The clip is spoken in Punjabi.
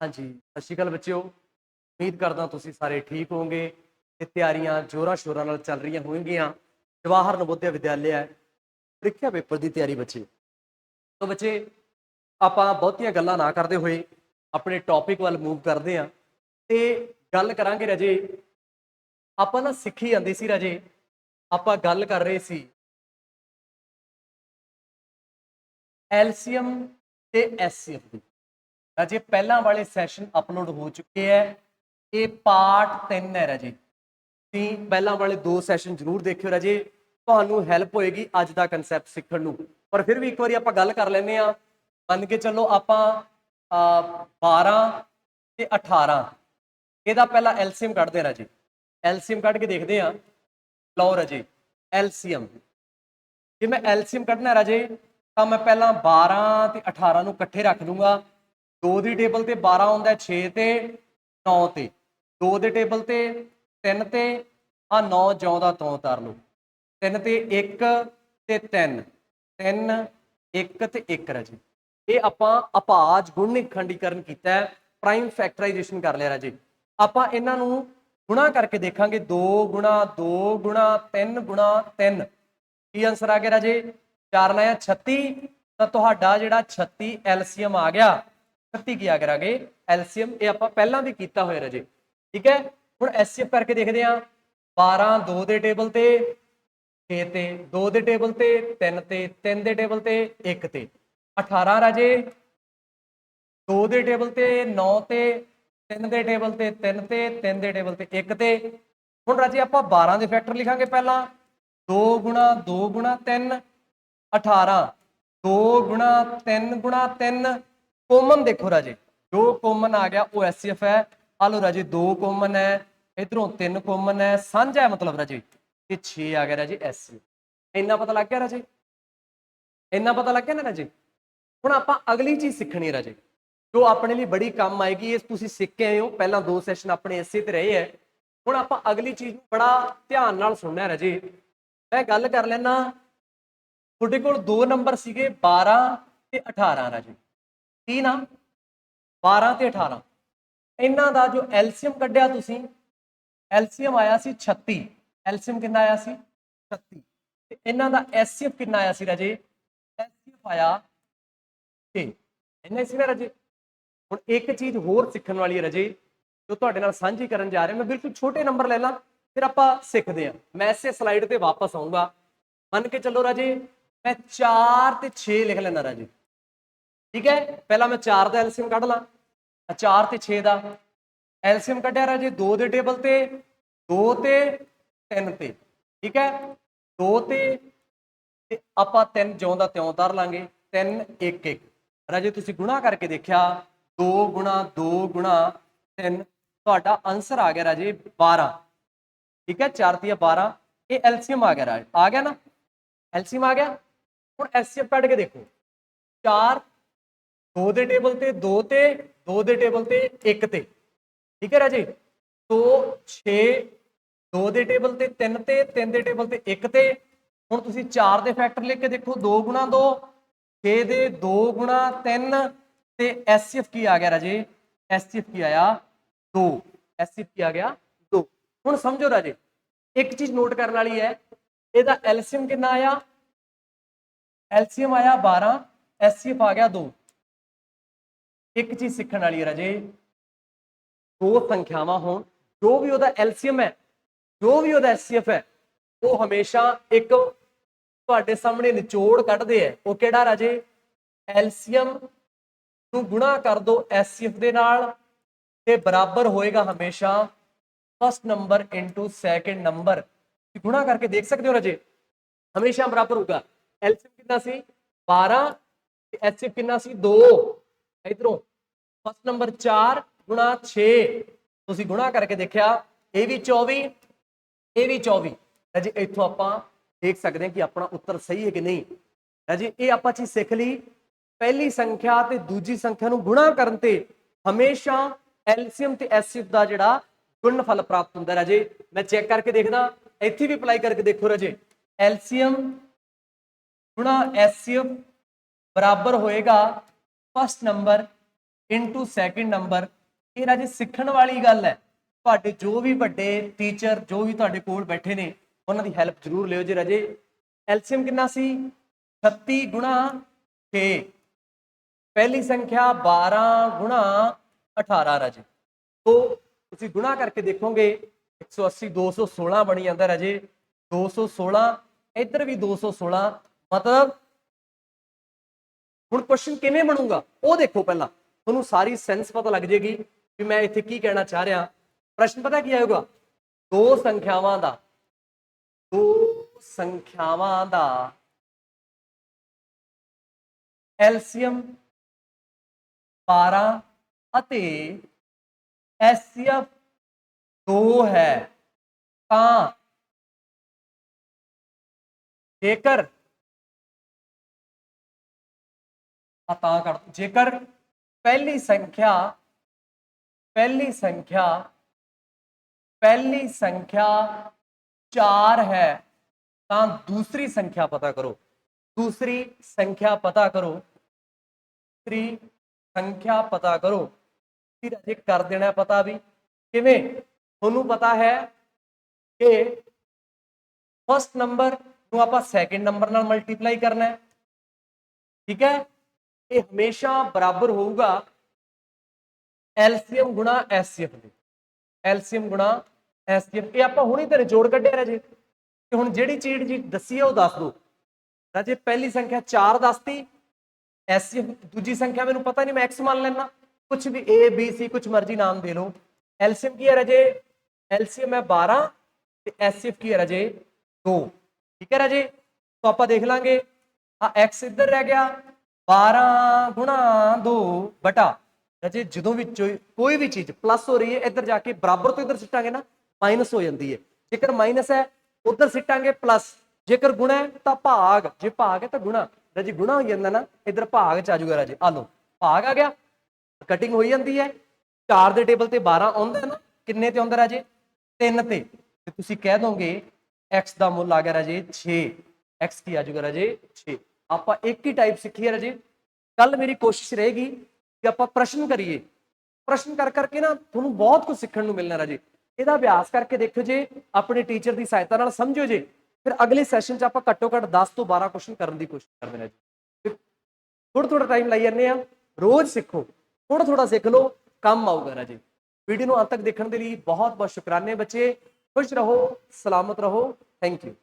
ਹਾਂਜੀ, ਸਤਿ ਸ਼੍ਰੀ ਅਕਾਲ ਬੱਚਿਓ। ਉਮੀਦ ਕਰਦਾ ਤੁਸੀਂ ਸਾਰੇ ਠੀਕ ਹੋਵੋਗੇ ਤੇ ਤਿਆਰੀਆਂ ਜੋਰਾਂ ਸ਼ੋਰਾਂ ਨਾਲ ਚੱਲ ਰਹੀਆਂ ਹੋਣਗੀਆਂ। ਜਵਾਹਰ ਨਵੋਦਿਆ ਵਿਦਿਆਲਿਆ ਪ੍ਰੀਖਿਆ ਪੇਪਰ ਦੀ ਤਿਆਰੀ ਬੱਚੇ ਤੋਂ ਬੱਚੇ, ਆਪਾਂ ਬਹੁਤੀਆਂ ਗੱਲਾਂ ਨਾ ਕਰਦੇ ਹੋਏ ਆਪਣੇ ਟੌਪਿਕ ਵੱਲ ਮੂਵ ਕਰਦੇ ਆਂ ਤੇ ਗੱਲ ਕਰਾਂਗੇ ਰਜੇ। ਆਪਾਂ ਨਾ ਸਿੱਖੀ ਜਾਂਦੇ ਸੀ ਰਜੇ। ਆਪਾਂ ਗੱਲ ਕਰ ਰਹੇ ਸੀ। ਐਲਸੀਐਮ ਤੇ ਐਸਸੀਐਫ ਦੀ। ਰਾਜੇ ਪਹਿਲਾਂ ਵਾਲੇ ਸੈਸ਼ਨ ਅਪਲੋਡ ਹੋ ਚੁੱਕੇ ਹੈ। ਇਹ ਪਾਰਟ 3 ਹੈ ਰਾਜੇ। ਤੁਸੀਂ ਪਹਿਲਾਂ ਵਾਲੇ ਦੋ ਸੈਸ਼ਨ ਜ਼ਰੂਰ ਦੇਖਿਓ ਰਾਜੇ। ਤੁਹਾਨੂੰ ਹੈਲਪ ਹੋਏਗੀ ਅੱਜ ਦਾ ਕਨਸੈਪਟ ਸਿੱਖਣ ਨੂੰ। ਪਰ ਫਿਰ ਵੀ ਇੱਕ ਵਾਰੀ ਆਪਾਂ ਗੱਲ ਕਰ ਲੈਂਦੇ ਆ ਮੰਨ ਕੇ ਚੱਲੋ ਆਪਾਂ ਅਹ, 12 ਤੇ 18 ਇਹਦਾ ਪਹਿਲਾਂ ਐਲਸੀਐਮ ਕੱਢਦੇ ਰਾਜੇ। ਐਲਸੀਐਮ ਕੱਢ ਕੇ ਦੇਖਦੇ ਆ ਲਓ ਰਾਜੇ ਐਲਸੀਐਮ ਜੇ ਮੈਂ ਐਲਸੀਐਮ ਕੱਢਣਾ ਰਾਜੇ ਤਾਂ ਮੈਂ ਪਹਿਲਾਂ 12 ਤੇ 18 ਨੂੰ ਇਕੱਠੇ ਰੱਖ ਲੂੰਗਾ 2 ਦੀ ਟੇਬਲ ਤੇ 12 ਆਉਂਦਾ 6 ਤੇ 9 ਤੇ। 2 ਦੇ ਟੇਬਲ ਤੇ 3 ਤੇ ਆ 9 ਜਿਉਂ ਦਾ ਤੋਂ ਉਤਾਰ ਲਓ। 3 ਤੇ 1 ਤੇ 3 3 1 ਤੇ 1 ਰਾਜੇ। ਇਹ ਆਪਾਂ ਅਪਾਜ ਗੁਣਨਿਕ ਖੰਡੀਕਰਨ ਕੀਤਾ ਹੈ ਪ੍ਰਾਈਮ ਫੈਕਟਰਾਈਜੇਸ਼ਨ ਕਰ ਲਿਆ ਰਾਜੇ। ਆਪਾਂ ਇਹਨਾਂ ਨੂੰ ਗੁਣਾ ਕਰਕੇ ਦੇਖਾਂਗੇ। 2 ਗੁਣਾ 2 ਗੁਣਾ 3 ਗੁਣਾ 3 ਕੀ ਆਨਸਰ ਆ ਗਿਆ ਰਾਜੇ? 4 ਲਾਇਆ 36 ਤਾਂ ਤੁਹਾਡਾ ਜਿਹੜਾ 36 ਐਲਸੀਐਮ ਆ ਗਿਆ 36 ਕੀ ਆ ਐਲਸੀਐਮ ਇਹ ਆਪਾਂ ਪਹਿਲਾਂ ਵੀ ਕੀਤਾ ਹੋਇਆ ਰਾਜੇ। ਠੀਕ ਹੈ? ਹੁਣ ਐਸਸੀਐਫ ਕਰਕੇ ਦੇਖਦੇ ਆ 12 2 ਦੇ ਟੇਬਲ ਤੇ 6 ਤੇ 2 ਦੇ ਟੇਬਲ ਤੇ 3 ਤੇ 3 ਦੇ ਟੇਬਲ ਤੇ 1 ਤੇ। 18 ਰਾਜੇ। 2 ਦੇ ਟੇਬਲ ਤੇ 9 ਤੇ 3 ਦੇ ਟੇਬਲ ਤੇ 3 ਤੇ 3 ਦੇ ਟੇਬਲ ਤੇ 1 ਤੇ। ਹੁਣ ਰਾਜੇ ਆਪਾਂ 12 ਦੇ ਫੈਕਟਰ ਲਿਖਾਂਗੇ ਪਹਿਲਾਂ। 2 ਗੁਣਾ 2 ਗੁਣਾ 3 18 2 ਗੁਣਾ 3 ਗੁਣਾ 3 ਕੋਮਨ ਦੇਖੋ ਰਾਜੇ, ਜੋ ਕੋਮਨ ਆ ਗਿਆ ਉਹ ਐਸਸੀਐਫ ਹੈ। ਆ ਲੋ ਰਾਜੇ, ਦੋ ਕੋਮਨ ਹੈ, ਇਧਰੋਂ 3 ਕੋਮਨ ਹੈ। ਸਾਂਝਾ ਹੈ ਮਤਲਬ ਰਾਜੇ ਇਹ 6 ਆ ਗਿਆ ਰਾਜੇ ਐਸਸੀਐਫ ਇੰਨਾ ਪਤਾ ਲੱਗ ਗਿਆ ਰਾਜੇ? ਇੰਨਾ ਪਤਾ ਲੱਗ ਗਿਆ ਨਾ ਰਾਜੇ? ਹੁਣ ਆਪਾਂ ਅਗਲੀ ਚੀਜ਼ ਸਿੱਖਣੀ ਹੈ ਰਾਜੇ। ਜੋ ਆਪਣੇ ਲਈ ਬੜੀ ਕੰਮ ਆਏਗੀ, ਇਹ ਤੁਸੀਂ ਸਿੱਖ ਕੇ ਆਏ ਹੋ ਪਹਿਲਾਂ ਦੋ ਸੈਸ਼ਨ ਆਪਣੇ ਇਸੇ ਤੇ ਰਹੇ ਹੈ। ਹੁਣ ਆਪਾਂ ਅਗਲੀ ਚੀਜ਼ ਨੂੰ ਬੜਾ ਧਿਆਨ ਨਾਲ ਸੁਣਨਾ ਹੈ ਰਾਜੇ। ਮੈਂ ਗੱਲ ਕਰ ਲੈਣਾ ਤੁਹਾਡੇ ਕੋਲ ਦੋ ਨੰਬਰ ਸੀਗੇ 12 ਤੇ 18 ਰਾਜੇ। ਕੀ ਆ 12 ਤੇ 18 ਇਹਨਾਂ ਦਾ ਜੋ ਐਲਸੀਅਮ ਕੱਢਿਆ ਤੁਸੀਂ, ਐਲਸੀਅਮ ਆਇਆ ਸੀ 36 ਐਲਸੀਅਮ ਕਿੰਨਾ ਆਇਆ ਸੀ? 36 ਤੇ ਇਹਨਾਂ ਦਾ ਐਸਸੀਐਫ ਕਿੰਨਾ ਆਇਆ ਸੀ ਰਾਜੇ? ਐਸਸੀਐਫ ਆਇਆ 6 ਇੰਨਾ ਸੀ ਨਾ ਰਾਜੇ? ਹੁਣ ਇੱਕ ਚੀਜ਼ ਹੋਰ ਸਿੱਖਣ ਵਾਲੀ ਹੈ ਰਾਜੇ, ਜੋ ਤੁਹਾਡੇ ਨਾਲ ਸਾਂਝੀ ਕਰਨ ਜਾ ਰਿਹਾ। ਮੈਂ ਬਿਲਕੁਲ ਛੋਟੇ ਨੰਬਰ ਲੈ ਲਾਂ, ਫਿਰ ਆਪਾਂ ਸਿੱਖਦੇ ਹਾਂ। ਮੈਂ ਇਸੇ ਸਲਾਈਡ ਤੇ ਵਾਪਸ ਆਉਂਗਾ ਮੰਨ ਕੇ ਚੱਲੋ ਰਾਜੇ, ਮੈਂ 4 ਤੇ 6 ਲਿਖ ਲੈਣਾ ਰਾਜੇ। ਠੀਕ ਹੈ? ਪਹਿਲਾਂ ਮੈਂ 4 ਦਾ ਐਲਸੀਐਮ ਕੱਢ ਲਾਂ। 4 ਤੇ 6 ਦਾ। ਐਲਸੀਐਮ ਕੱਢਿਆ ਰਾਜੇ 2 ਦੇ ਟੇਬਲ ਤੇ 2 ਤੇ 3 ਤੇ। ਠੀਕ ਹੈ? 2 ਤੇ ਤੇ ਆਪਾਂ 3 ਜਿਉਂ ਦਾ ਤਿਉਂ ਉਤਾਰ ਲਾਂਗੇ। 3 1 1 ਰਾਜੇ, ਤੁਸੀਂ ਗੁਣਾ ਕਰਕੇ ਦੇਖਿਆ। 2 ਗੁਣਾ 2 ਗੁਣਾ 3 ਤੁਹਾਡਾ ਆਨਸਰ ਆ ਗਿਆ ਰਾਜੇ 12 ਠੀਕ ਹੈ? 4 ਤੀਆ 12 ਇਹ ਐਲਸੀਐਮ ਆ ਗਿਆ ਰਾਜੇ। ਆ ਗਿਆ ਨਾ? ਐਲਸੀਐਮ ਆ ਗਿਆ? ਹੁਣ ਐਸਸੀਐਫ ਕੱਢ ਕੇ ਦੇਖੋ। 4 2 ਦੇ ਟੇਬਲ ਤੇ 2 ਤੇ 2 ਦੇ ਟੇਬਲ ਤੇ 1 ਤੇ। ਠੀਕ ਹੈ ਰਾਜੇ? ਤੋ 6 2 ਦੇ ਟੇਬਲ ਤੇ 3 ਤੇ 3 ਦੇ ਟੇਬਲ ਤੇ 1 ਤੇ। ਹੁਣ ਤੁਸੀਂ 4 ਦੇ ਫੈਕਟਰ ਲਿਖ ਕੇ ਦੇਖੋ 2 ਗੁਣਾ 2 6 ਦੇ 2 ਗੁਣਾ 3 ਤੇ ਐਸਸੀਐਫ ਕੀ ਆ ਗਿਆ ਰਾਜੇ? ਐਸਸੀਐਫ ਕੀ ਆਇਆ? 2 ਐਸਸੀਐਫ ਕੀ ਆ ਗਿਆ? 2 ਹੁਣ ਸਮਝੋ ਰਾਜੇ, ਇੱਕ ਚੀਜ਼ ਨੋਟ ਕਰਨ ਵਾਲੀ ਹੈ, ਇਹਦਾ ਐਲਸੀਐਮ ਕਿੰਨਾ ਆਇਆ? ਐਲਸੀਐਮ ਆਇਆ 12 ਐਸਸੀਐਫ ਆ ਗਿਆ 2 ਇੱਕ ਚੀਜ਼ ਸਿੱਖਣ ਵਾਲੀ ਹੈ ਰਾਜੇ। ਦੋ ਸੰਖਿਆਵਾਂ ਹੋਣ, ਜੋ ਵੀ ਉਹਦਾ ਐਲਸੀਐਮ ਹੈ, ਜੋ ਵੀ ਉਹਦਾ ਐਚਸੀਐਫ ਹੈ, ਉਹ ਹਮੇਸ਼ਾ ਇੱਕ ਤੁਹਾਡੇ ਸਾਹਮਣੇ ਨਿਚੋੜ ਕੱਢਦੇ ਆ ਉਹ ਕਿਹੜਾ ਰਾਜੇ? ਐਲਸੀਐਮ ਨੂੰ ਗੁਣਾ ਕਰ ਦੋ ਐਚਸੀਐਫ ਦੇ ਨਾਲ, ਤੇ ਬਰਾਬਰ ਹੋਏਗਾ ਹਮੇਸ਼ਾ first number into second number ਤੁਸੀਂ ਗੁਣਾ ਕਰਕੇ ਦੇਖ ਸਕਦੇ ਹੋ ਰਾਜੇ। ਹਮੇਸ਼ਾ ਬਰਾਬਰ ਹੋਊਗਾ। ਐਲਸੀਐਮ ਕਿੰਨਾ ਸੀ? 12 ਤੇ ਐਚਸੀਐਫ ਕਿੰਨਾ ਸੀ? 2 ਇਧਰੋਂ। ਫਸਟ ਨੰਬਰ 4 ਗੁਣਾ 6 ਤੁਸੀਂ ਗੁਣਾ ਕਰਕੇ ਦੇਖਿਆ, ਇਹ ਵੀ 24 ਇਹ ਵੀ 24 ਜੀ, ਇੱਥੋਂ ਆਪਾਂ ਦੇਖ ਸਕਦੇ ਹਾਂ ਕਿ ਆਪਣਾ ਉੱਤਰ ਸਹੀ ਹੈ ਕਿ ਨਹੀਂ। ਜੀ, ਇਹ ਆਪਾਂ ਚੀਜ਼ ਸਿੱਖ ਲਈ। ਪਹਿਲੀ ਸੰਖਿਆ ਤੇ ਦੂਜੀ ਸੰਖਿਆ ਨੂੰ ਗੁਣਾ ਕਰਨ ਤੇ ਹਮੇਸ਼ਾ ਐਲਸੀਐਮ ਤੇ ਐਸਸੀਐਫ ਦਾ ਜਿਹੜਾ ਗੁਣਨਫਲ ਪ੍ਰਾਪਤ ਹੁੰਦਾ ਰਾਜੇ ਮੈਂ ਚੈੱਕ ਕਰਕੇ ਦੇਖਦਾ। ਇੱਥੇ ਵੀ ਅਪਲਾਈ ਕਰਕੇ ਦੇਖੋ ਰਾਜੇ। ਐਲਸੀਐਮ ਗੁਣਾ ਐਸਸੀਐਫ ਬਰਾਬਰ ਹੋਏਗਾ first number into second number ਇਹ ਰਾਜੇ ਸਿੱਖਣ ਵਾਲੀ ਗੱਲ ਹੈ। ਤੁਹਾਡੇ ਜੋ ਵੀ ਵੱਡੇ ਟੀਚਰ ਜੋ ਵੀ ਤੁਹਾਡੇ ਕੋਲ ਬੈਠੇ ਨੇ, ਉਹਨਾਂ ਦੀ ਹੈਲਪ ਜ਼ਰੂਰ ਲਿਓ ਜੀ ਰਾਜੇ। ਐਲਸੀਐਮ ਕਿੰਨਾ ਸੀ? 36 ਗੁਣਾ 6 ਪਹਿਲੀ ਸੰਖਿਆ 12 ਗੁਣਾ 18 ਰਾਜੇ। ਤੋਂ ਤੁਸੀਂ ਗੁਣਾ ਕਰਕੇ ਦੇਖੋਗੇ 180 216 ਬਣੀ ਜਾਂਦਾ ਰਾਜੇ। 216 ਇੱਧਰ ਵੀ 216 ਮਤਲਬ ਹੁਣ ਕੁਐਸਚਨ ਕਿਵੇਂ ਬਣੂਗਾ? ਉਹ ਦੇਖੋ ਪਹਿਲਾਂ। ਤੁਹਾਨੂੰ ਸਾਰੀ ਸੈਂਸ ਪਤਾ ਲੱਗ ਜੇਗੀ ਵੀ ਮੈਂ ਇੱਥੇ ਕੀ ਕਹਿਣਾ ਚਾਹ ਰਿਹਾ। ਪ੍ਰਸ਼ਨ ਪਤਾ ਕੀ ਆਏਗਾ ਦੋ ਸੰਖਿਆਵਾਂ ਦਾ। ਦੋ ਸੰਖਿਆਵਾਂ ਦਾ। ਐਲਸੀਅਮ 12 ਅਤੇ ਐਸਸੀਐਫ 2 ਹੈ। ਤਾਂ ਜੇਕਰ ਤਾਂ ਕਰ। ਜੇਕਰ ਪਹਿਲੀ ਸੰਖਿਆ ਪਹਿਲੀ ਸੰਖਿਆ ਪਹਿਲੀ ਸੰਖਿਆ 4 ਹੈ, ਤਾਂ ਦੂਸਰੀ ਸੰਖਿਆ ਪਤਾ ਕਰੋ। ਦੂਸਰੀ ਸੰਖਿਆ ਪਤਾ ਕਰੋ। ਦੂਸਰੀ ਸੰਖਿਆ ਪਤਾ ਕਰੋ। ਫਿਰ ਅਜੇ ਕਰ ਦੇਣਾ ਪਤਾ ਵੀ ਕਿਵੇਂ। ਤੁਹਾਨੂੰ ਪਤਾ ਹੈ ਕਿ ਫਸਟ ਨੰਬਰ ਨੂੰ ਆਪਾਂ ਸੈਕਿੰਡ ਨੰਬਰ ਨਾਲ ਮਲਟੀਪਲਾਈ ਕਰਨਾ ਹੈ। ਠੀਕ ਹੈ? ਇਹ ਹਮੇਸ਼ਾ ਬਰਾਬਰ ਹੋਊਗਾ ਐਲਸੀਐਮ ਗੁਣਾ ਐਸਸੀਐਫ ਦੇ। ਐਲਸੀਐਮ ਗੁਣਾ ਐਸਸੀਐਫ। ਇਹ ਆਪਾਂ ਹੁਣੇ ਤੇ ਜੋੜ ਕੱਢਿਆ ਰਾਜੇ। ਤੇ ਹੁਣ ਜਿਹੜੀ ਚੀਜ਼ ਜੀ ਦੱਸੀ ਹੈ ਉਹ ਦੱਸ ਦੋ। ਰਾਜੇ ਪਹਿਲੀ ਸੰਖਿਆ 4 ਦੱਸਤੀ। ਐਸਸੀਐਫ ਦੂਜੀ ਸੰਖਿਆ ਮੈਨੂੰ ਪਤਾ ਨਹੀਂ, ਮੈਂ x ਮੰਨ ਲੈਣਾ ਕੁਝ ਵੀ a, b, c ਕੁਝ ਮਰਜ਼ੀ ਨਾਮ ਦੇ ਲਓ। ਐਲਸੀਐਮ ਕੀ ਹੈ ਰਾਜੇ? ਐਲਸੀਐਮ ਹੈ 12 ਤੇ ਐਸਸੀਐਫ ਕੀ ਹੈ ਰਾਜੇ? 2 ਠੀਕ ਹੈ ਰਾਜੇ? ਤਾਂ ਆਪਾਂ ਦੇਖ ਲਾਂਗੇ। ਆ x ਇੱਧਰ ਰਹਿ ਗਿਆ। 12 ਗੁਣਾ 2 ਬਟਾ। ਰਾਜੇ ਜਦੋਂ ਵੀ ਕੋਈ ਵੀ ਚੀਜ਼ ਪਲੱਸ ਹੋ ਰਹੀ ਹੈ, ਇੱਧਰ ਜਾ ਕੇ ਬਰਾਬਰ ਤੋਂ ਇੱਧਰ ਸਿੱਟਾਂਗੇ ਨਾ ਮਾਈਨਸ ਹੋ ਜਾਂਦੀ ਹੈ। ਜੇਕਰ ਮਾਈਨਸ ਹੈ, ਉੱਧਰ ਸਿੱਟਾਂਗੇ ਪਲੱਸ ਜੇਕਰ ਗੁਣਾ ਹੈ, ਤਾਂ ਭਾਗ। ਜੇ ਭਾਗ ਹੈ, ਤਾਂ ਗੁਣਾ। ਰਾਜੇ, ਗੁਣਾ ਹੋ ਜਾਂਦਾ ਨਾ, ਇੱਧਰ ਭਾਗ ਚ ਆ ਜਾਊਗਾ ਰਾਜੇ। ਆ ਲਓ, ਭਾਗ ਆ ਗਿਆ। ਕਟਿੰਗ ਹੋਈ ਜਾਂਦੀ ਹੈ। 4 ਦੇ ਟੇਬਲ ਤੇ 12 ਆਉਂਦਾ ਨਾ, ਕਿੰਨੇ ਤੇ ਆਉਂਦਾ ਰਾਜੇ? 3 ਤੇ। ਤੇ ਤੁਸੀਂ ਕਹਿ ਦੋਗੇ, x ਦਾ ਮੁੱਲ ਆ ਗਿਆ ਰਾਜੇ 6 x ਕੀ ਆ ਜਾਊਗਾ ਰਾਜੇ? 6 ਆਪਾਂ ਇੱਕ ਹੀ ਟਾਈਪ ਸਿੱਖੀ ਹੈ ਰਾਜੇ। ਕੱਲ ਮੇਰੀ ਕੋਸ਼ਿਸ਼ ਰਹੇਗੀ ਕਿ ਆਪਾਂ ਪ੍ਰਸ਼ਨ ਕਰੀਏ। ਪ੍ਰਸ਼ਨ ਕਰ ਕਰਕੇ ਨਾ ਤੁਹਾਨੂੰ ਬਹੁਤ ਕੁਝ ਸਿੱਖਣ ਨੂੰ ਮਿਲਣਾ ਰਾਜੇ। ਇਹਦਾ ਅਭਿਆਸ ਕਰਕੇ ਦੇਖੋ ਜੇ ਆਪਣੇ ਟੀਚਰ ਦੀ ਸਹਾਇਤਾ ਨਾਲ ਸਮਝੋ ਜੇ, ਫਿਰ ਅਗਲੇ ਸੈਸ਼ਨ 'ਚ ਆਪਾਂ ਘੱਟੋ ਘੱਟ 10 ਤੋਂ 12 ਕੁਐਸਚਨ ਕਰਨ ਦੀ ਕੋਸ਼ਿਸ਼ ਕਰਦੇ ਨੇ ਜੀ ਥੋੜਾ ਥੋੜਾ ਟਾਈਮ ਲਾਈ ਜਾਂਦੇ ਆ। ਰੋਜ਼ ਸਿੱਖੋ। ਥੋੜਾ ਥੋੜਾ ਸਿੱਖ ਲਓ। ਕੰਮ ਆਊਗਾ ਰਾਜੇ। ਵੀਡੀਓ ਨੂੰ ਅੰਤ ਤੱਕ ਦੇਖਣ ਦੇ ਲਈ ਬਹੁਤ ਬਹੁਤ ਸ਼ੁਕਰਾਨੇ ਬੱਚੇ। ਖੁਸ਼ ਰਹੋ, ਸਲਾਮਤ ਰਹੋ। Thank you